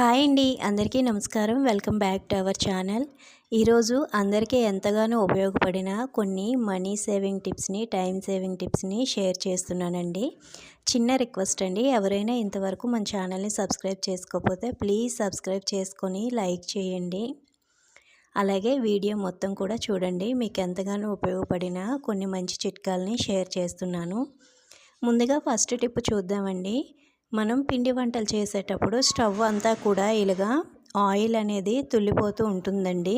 Hi అండి. అందరికీ నమస్కారం. Welcome back to our channel. ఈరోజు అందరికీ ఎంతగానో ఉపయోగపడిన కొన్ని మనీ సేవింగ్ టిప్స్ని టైం సేవింగ్ టిప్స్ని షేర్ చేస్తున్నానండి. చిన్న రిక్వెస్ట్ అండి. ఎవరైనా ఇంతవరకు మన ఛానల్ని సబ్స్క్రైబ్ చేసుకోకపోతే ప్లీజ్ సబ్స్క్రైబ్ చేసుకొని లైక్ చేయండి. అలాగే వీడియో మొత్తం కూడా చూడండి. మీకు ఎంతగానో ఉపయోగపడిన కొన్ని మంచి చిట్కాలని షేర్ చేస్తున్నాను. ముందుగా ఫస్ట్ టిప్ చూద్దామండి. మనం పిండి వంటలు చేసేటప్పుడు స్టవ్ అంతా కూడా ఇలాగా ఆయిల్ అనేది తుల్లిపోతూ ఉంటుందండి.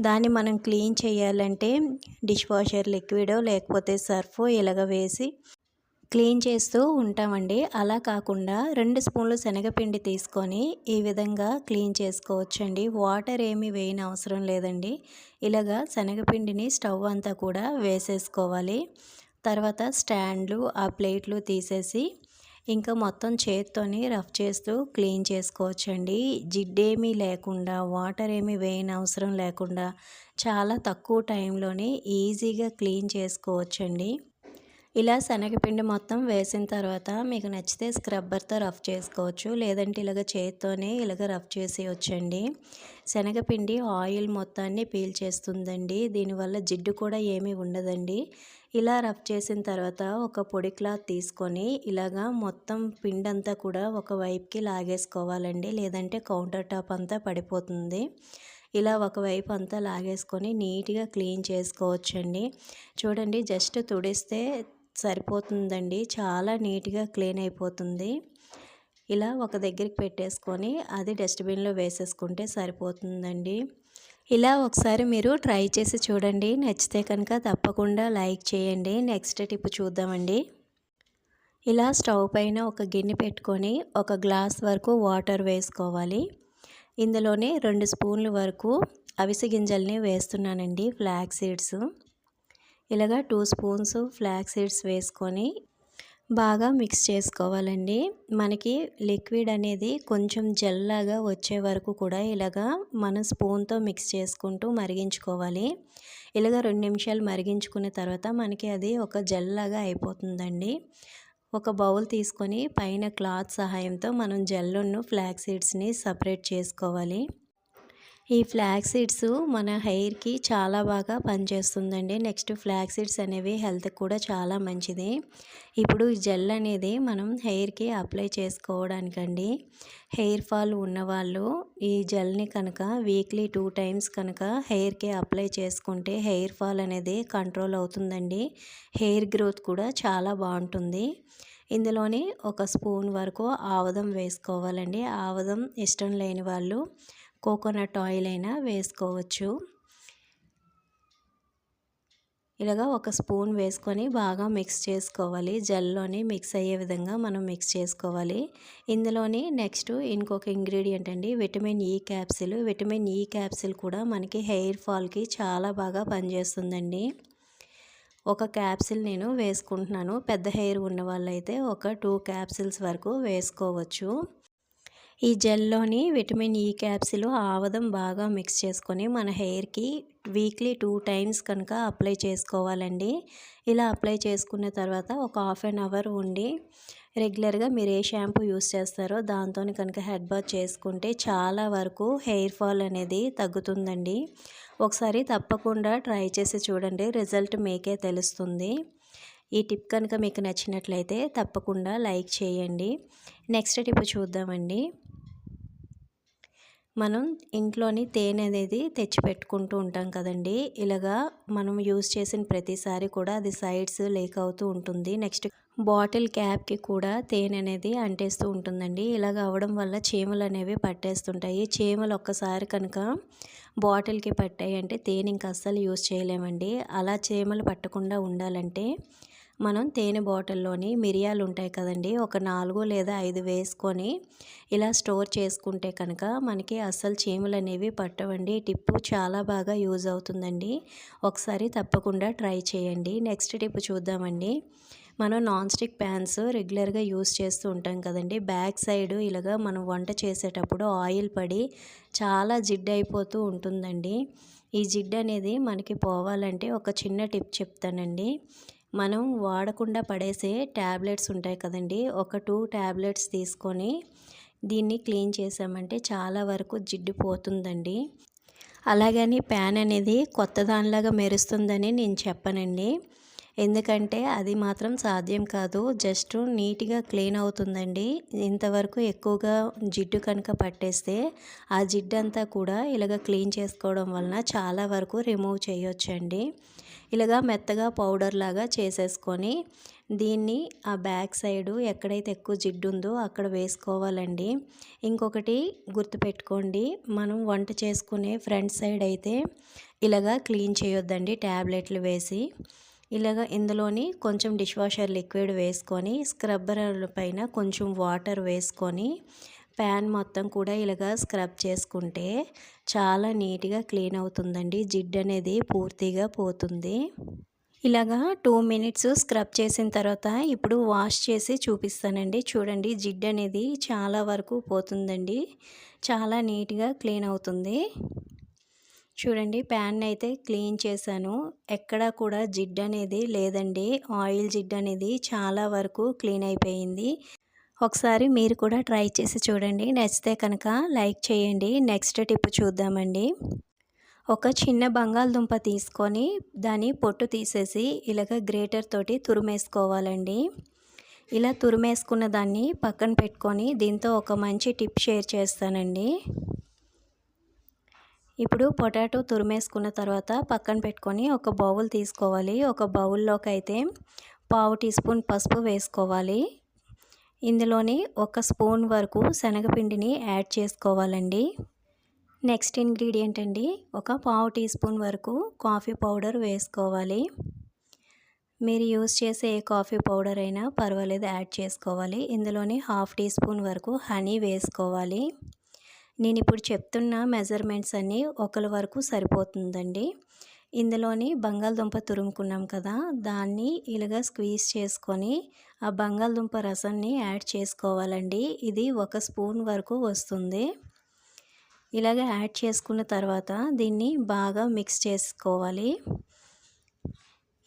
దాన్ని మనం క్లీన్ చేయాలంటే డిష్ వాషర్ లిక్విడ్ లేకపోతే సర్ఫ్ ఇలాగ వేసి క్లీన్ చేస్తూ ఉంటామండి. అలా కాకుండా రెండు స్పూన్లు శనగపిండి తీసుకొని ఈ విధంగా క్లీన్ చేసుకోవచ్చండి. వాటర్ ఏమి వేయని అవసరం లేదండి. ఇలాగా శనగపిండిని స్టవ్ అంతా కూడా వేసేసుకోవాలి. తర్వాత స్టాండ్లు ఆ ప్లేట్లు తీసేసి ఇంకా మొత్తం చేత్తోని రఫ్ చేస్తూ క్లీన్ చేసుకోవచ్చండి. జిడ్డేమీ లేకుండా వాటర్ ఏమీ వేయని అవసరం లేకుండా చాలా తక్కువ టైంలోనే ఈజీగా క్లీన్ చేసుకోవచ్చండి. ఇలా శనగపిండి మొత్తం వేసిన తర్వాత మీకు నచ్చితే స్క్రబ్బర్తో రఫ్ చేసుకోవచ్చు. లేదంటే ఇలాగ చేత్తోనే ఇలాగ రఫ్ చేసేయొచ్చండి. శనగపిండి ఆయిల్ మొత్తాన్ని పీల్చేస్తుందండి దీనివల్ల జిడ్డు కూడా ఏమీ ఉండదండి. ఇలా రఫ్ చేసిన తర్వాత ఒక పొడి క్లాత్ తీసుకొని ఇలాగా మొత్తం పిండి అంతా కూడా ఒక వైపుకి లాగేసుకోవాలండి. లేదంటే కౌంటర్ టాప్ అంతా పడిపోతుంది. ఇలా ఒకవైపు అంతా లాగేసుకొని నీట్గా క్లీన్ చేసుకోవచ్చండి. చూడండి జస్ట్ తుడిస్తే సరిపోతుందండి. చాలా నీట్గా క్లీన్ అయిపోతుంది. ఇలా ఒక దగ్గరికి పెట్టేసుకొని అది డస్ట్బిన్లో వేసేసుకుంటే సరిపోతుందండి. ఇలా ఒకసారి మీరు ట్రై చేసి చూడండి. నచ్చితే కనుక తప్పకుండా లైక్ చేయండి. నెక్స్ట్ టిప్ చూద్దామండి. ఇలా స్టవ్ పైన ఒక గిన్నె పెట్టుకొని ఒక గ్లాస్ వరకు వాటర్ వేసుకోవాలి. ఇందులోనే రెండు స్పూన్ల వరకు అవిసె గింజల్ని వేస్తున్నానండి. Flax seeds. ఇలాగా టూ స్పూన్స్ ఫ్లాక్ సీడ్స్ వేసుకొని బాగా మిక్స్ చేసుకోవాలండి. మనకి లిక్విడ్ అనేది కొంచెం జెల్లాగా వచ్చే వరకు కూడా ఇలాగా మన స్పూన్తో మిక్స్ చేసుకుంటూ మరిగించుకోవాలి. ఇలాగ రెండు నిమిషాలు మరిగించుకున్న తర్వాత మనకి అది ఒక జెల్లాగా అయిపోతుందండి. ఒక బౌల్ తీసుకొని పైన క్లాత్ సహాయంతో మనం జెల్లును ఫ్లాక్ సీడ్స్ని సపరేట్ చేసుకోవాలి. ఈ ఫ్లాక్ సీడ్స్ మన హెయిర్కి చాలా బాగా పనిచేస్తుందండి. నెక్స్ట్ ఫ్లాక్ సీడ్స్ అనేవి హెల్త్కి కూడా చాలా మంచిది. ఇప్పుడు జెల్ అనేది మనం హెయిర్కి అప్లై చేసుకోవడానికండి. హెయిర్ ఫాల్ ఉన్నవాళ్ళు ఈ జెల్ని కనుక వీక్లీ టూ టైమ్స్ కనుక హెయిర్కి అప్లై చేసుకుంటే హెయిర్ ఫాల్ అనేది కంట్రోల్ అవుతుందండి. హెయిర్ గ్రోత్ కూడా చాలా బాగుంటుంది. ఇందులోని ఒక స్పూన్ వరకు ఆవదం వేసుకోవాలండి. ఆవదం ఇష్టం లేని వాళ్ళు కోకోనట్ ఆయిల్ అయినా వేసుకోవచ్చు. ఇలాగా ఒక స్పూన్ వేసుకొని బాగా మిక్స్ చేసుకోవాలి. జెల్లోని మిక్స్ అయ్యే విధంగా మనం మిక్స్ చేసుకోవాలి. ఇందులోని నెక్స్ట్ ఇంకొక ఇంగ్రీడియంట్ అండి vitamin E capsule. Vitamin E capsule కూడా మనకి హెయిర్ ఫాల్కి చాలా బాగా పనిచేస్తుందండి. ఒక క్యాప్సిల్ నేను వేసుకుంటున్నాను. పెద్ద హెయిర్ ఉన్న వాళ్ళైతే ఒక టూ క్యాప్సిల్స్ వరకు వేసుకోవచ్చు. ఈ జెల్లోని విటమిన్ ఈ క్యాప్సిల్ ఆవదం బాగా మిక్స్ చేసుకొని మన హెయిర్కి వీక్లీ టూ టైమ్స్ కనుక అప్లై చేసుకోవాలండి. ఇలా అప్లై చేసుకున్న తర్వాత ఒక హాఫ్ అన్ అవర్ ఉండి రెగ్యులర్గా మీరు ఏ షాంపూ యూస్ చేస్తారో దాంతో కనుక హెడ్ బాత్ చేసుకుంటే చాలా వరకు హెయిర్ ఫాల్ అనేది తగ్గుతుందండి. ఒకసారి తప్పకుండా ట్రై చేసి చూడండి రిజల్ట్ మీకే తెలుస్తుంది. ఈ టిప్ కనుక మీకు నచ్చినట్లయితే తప్పకుండా లైక్ చేయండి. నెక్స్ట్ టిప్ చూద్దామండి. మనం ఇంట్లోని తేనె అనేది తెచ్చి పెట్టుకుంటూ ఉంటాం కదండి. ఇలాగా మనం యూస్ చేసిన ప్రతిసారి కూడా అది సైడ్స్ లేక్ అవుతూ ఉంటుంది. నెక్స్ట్ బాటిల్ క్యాప్కి కూడా తేనె అనేది అంటేస్తూ ఉంటుందండి. ఇలాగ అవ్వడం వల్ల చీమలు అనేవి పట్టేస్తుంటాయి. చీమలు ఒక్కసారి కనుక బాటిల్కి పట్టాయి అంటే తేనె ఇంకా అస్సలు యూజ్ చేయలేమండి. అలా చీమలు పట్టకుండా ఉండాలంటే మనం తేనె బాటిల్లోని మిరియాలు ఉంటాయి కదండి ఒక నాలుగు లేదా ఐదు వేసుకొని ఇలా స్టోర్ చేసుకుంటే కనుక మనకి అస్సలు చీమలు అనేవి పట్టవండి. టిప్పు చాలా బాగా యూజ్ అవుతుందండి. ఒకసారి తప్పకుండా ట్రై చేయండి. నెక్స్ట్ టిప్ చూద్దామండి. మనం నాన్ స్టిక్ ప్యాన్స్ రెగ్యులర్గా యూస్ చేస్తూ ఉంటాం కదండి. బ్యాక్ సైడ్ ఇలాగా మనం వంట చేసేటప్పుడు ఆయిల్ పడి చాలా జిడ్డు అయిపోతూ ఉంటుందండి. ఈ జిడ్డు అనేది మనకి పోవాలంటే ఒక చిన్న టిప్ చెప్తానండి. మనం వాడకుండా పడేసే ట్యాబ్లెట్స్ ఉంటాయి కదండి. ఒక టూ ట్యాబ్లెట్స్ తీసుకొని దీన్ని క్లీన్ చేసామంటే చాలా వరకు జిడ్డు పోతుందండి. అలాగని ప్యాన్ అనేది కొత్త దానిలాగా మెరుస్తుందని నేను చెప్పనండి. ఎందుకంటే అది మాత్రం సాధ్యం కాదు. జస్ట్ నీట్గా క్లీన్ అవుతుందండి. ఇంతవరకు ఎక్కువగా జిడ్డు కనుక పట్టేస్తే ఆ జిడ్డు అంతా కూడా ఇలాగ క్లీన్ చేసుకోవడం వలన చాలా వరకు రిమూవ్ చేయొచ్చండి. ఇలాగా మెత్తగా పౌడర్ లాగా చేసేసుకొని దీన్ని ఆ బ్యాక్ సైడు ఎక్కడైతే ఎక్కువ జిడ్డు ఉందో అక్కడ వేసుకోవాలండి. ఇంకొకటి గుర్తుపెట్టుకోండి మనం వంట చేసుకునే ఫ్రంట్ సైడ్ అయితే ఇలాగా క్లీన్ చేయొద్దండి ట్యాబ్లెట్లు వేసి. ఇలాగ ఇందులోని కొంచెం డిష్ వాషర్ లిక్విడ్ వేసుకొని స్క్రబ్బర్ పైన కొంచెం వాటర్ వేసుకొని ప్యాన్ మొత్తం కూడా ఇలాగ స్క్రబ్ చేసుకుంటే చాలా నీట్గా క్లీన్ అవుతుందండి. జిడ్ అనేది పూర్తిగా పోతుంది. ఇలాగా టూ మినిట్స్ స్క్రబ్ చేసిన తర్వాత ఇప్పుడు వాష్ చేసి చూపిస్తానండి. చూడండి జిడ్ అనేది చాలా వరకు పోతుందండి. చాలా నీట్గా క్లీన్ అవుతుంది. చూడండి ప్యాన్ అయితే క్లీన్ చేశాను. ఎక్కడ కూడా జిడ్ అనేది లేదండి. ఆయిల్ జిడ్ అనేది చాలా వరకు క్లీన్ అయిపోయింది. ఒకసారి మీరు కూడా ట్రై చేసి చూడండి. నచ్చితే కనుక లైక్ చేయండి. నెక్స్ట్ టిప్ చూద్దామండి. ఒక చిన్న బంగాళదుంప తీసుకొని దాని పొట్టు తీసేసి ఇలాగ గ్రేటర్ తోటి తురిమేసుకోవాలండి. ఇలా తురిమేసుకున్న దాన్ని పక్కన పెట్టుకొని దీంతో ఒక మంచి టిప్ షేర్ చేస్తానండి. ఇప్పుడు పొటాటో తురిమేసుకున్న తర్వాత పక్కన పెట్టుకొని ఒక బౌల్ తీసుకోవాలి. ఒక బౌల్లోకి అయితే పావు టీ స్పూన్ పసుపు వేసుకోవాలి. ఇందులోని ఒక స్పూన్ వరకు శనగపిండిని యాడ్ చేసుకోవాలండి. నెక్స్ట్ ఇంగ్రీడియంట్ అండి ఒక పావు టీ స్పూన్ వరకు కాఫీ పౌడర్ వేసుకోవాలి. మీరు యూస్ చేసే ఏ కాఫీ పౌడర్ అయినా పర్వాలేదు యాడ్ చేసుకోవాలి. ఇందులోని హాఫ్ టీ స్పూన్ వరకు హనీ వేసుకోవాలి. నేను ఇప్పుడు చెప్తున్న మెజర్మెంట్స్ అన్నీ ఒకరి వరకు సరిపోతుందండి. ఇందులోని బంగాళదుంప తురుముకున్నాం కదా దాన్ని ఇలాగా స్క్వీజ్ చేసుకొని ఆ బంగాళదుంప రసాన్ని యాడ్ చేసుకోవాలండి. ఇది ఒక స్పూన్ వరకు వస్తుంది. ఇలాగ యాడ్ చేసుకున్న తర్వాత దీన్ని బాగా మిక్స్ చేసుకోవాలి.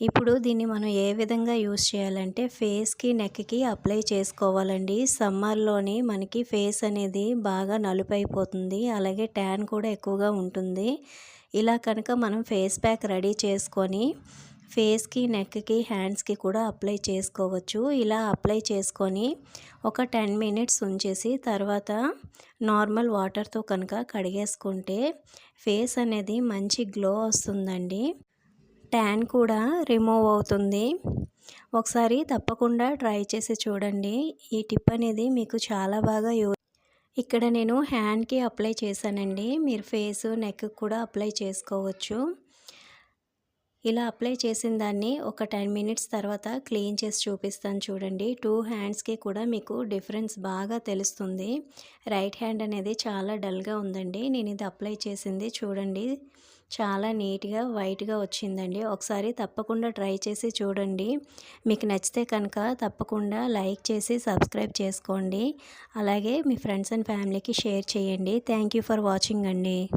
ఇప్పుడు దీన్ని మనం ఏ విధంగా యూస్ చేయాలంటే ఫేస్కి నెక్కి అప్లై చేసుకోవాలండి. సమ్మర్లోని మనకి ఫేస్ అనేది బాగా నలుపైపోతుంది. అలాగే ట్యాన్ కూడా ఎక్కువగా ఉంటుంది. ఇలా కనుక మనం ఫేస్ ప్యాక్ రెడీ చేసుకొని ఫేస్కి నెక్కి హ్యాండ్స్కి కూడా అప్లై చేసుకోవచ్చు. ఇలా అప్లై చేసుకొని ఒక టెన్ మినిట్స్ ఉంచేసి తర్వాత నార్మల్ వాటర్తో కనుక కడిగేసుకుంటే ఫేస్ అనేది మంచి గ్లో వస్తుందండి. ట్యాన్ కూడా రిమూవ్ అవుతుంది. ఒకసారి తప్పకుండా ట్రై చేసి చూడండి. ఈ టిప్ అనేది మీకు చాలా బాగా యూ ఇక్కడ నేను హ్యాండ్కి అప్లై చేశానండి. మీరు ఫేస్ నెక్ కూడా అప్లై చేసుకోవచ్చు. ఇలా అప్లై చేసిన దాన్ని ఒక టెన్ మినిట్స్ తర్వాత క్లీన్ చేసి చూపిస్తాను చూడండి. టూ హ్యాండ్స్కి కూడా మీకు డిఫరెన్స్ బాగా తెలుస్తుంది. రైట్ హ్యాండ్ అనేది చాలా డల్గా ఉందండి. నేను ఇది అప్లై చేసింది చూడండి. చాలా నీట్గా వైట్గా వచ్చిందండి. ఒకసారి తప్పకుండా ట్రై చేసి చూడండి. మీకు నచ్చితే కనుక తప్పకుండా లైక్ చేసి సబ్స్క్రైబ్ చేసుకోండి. అలాగే మీ ఫ్రెండ్స్ అండ్ ఫ్యామిలీకి షేర్ చేయండి. థ్యాంక్ ఫర్ వాచింగ్ అండి.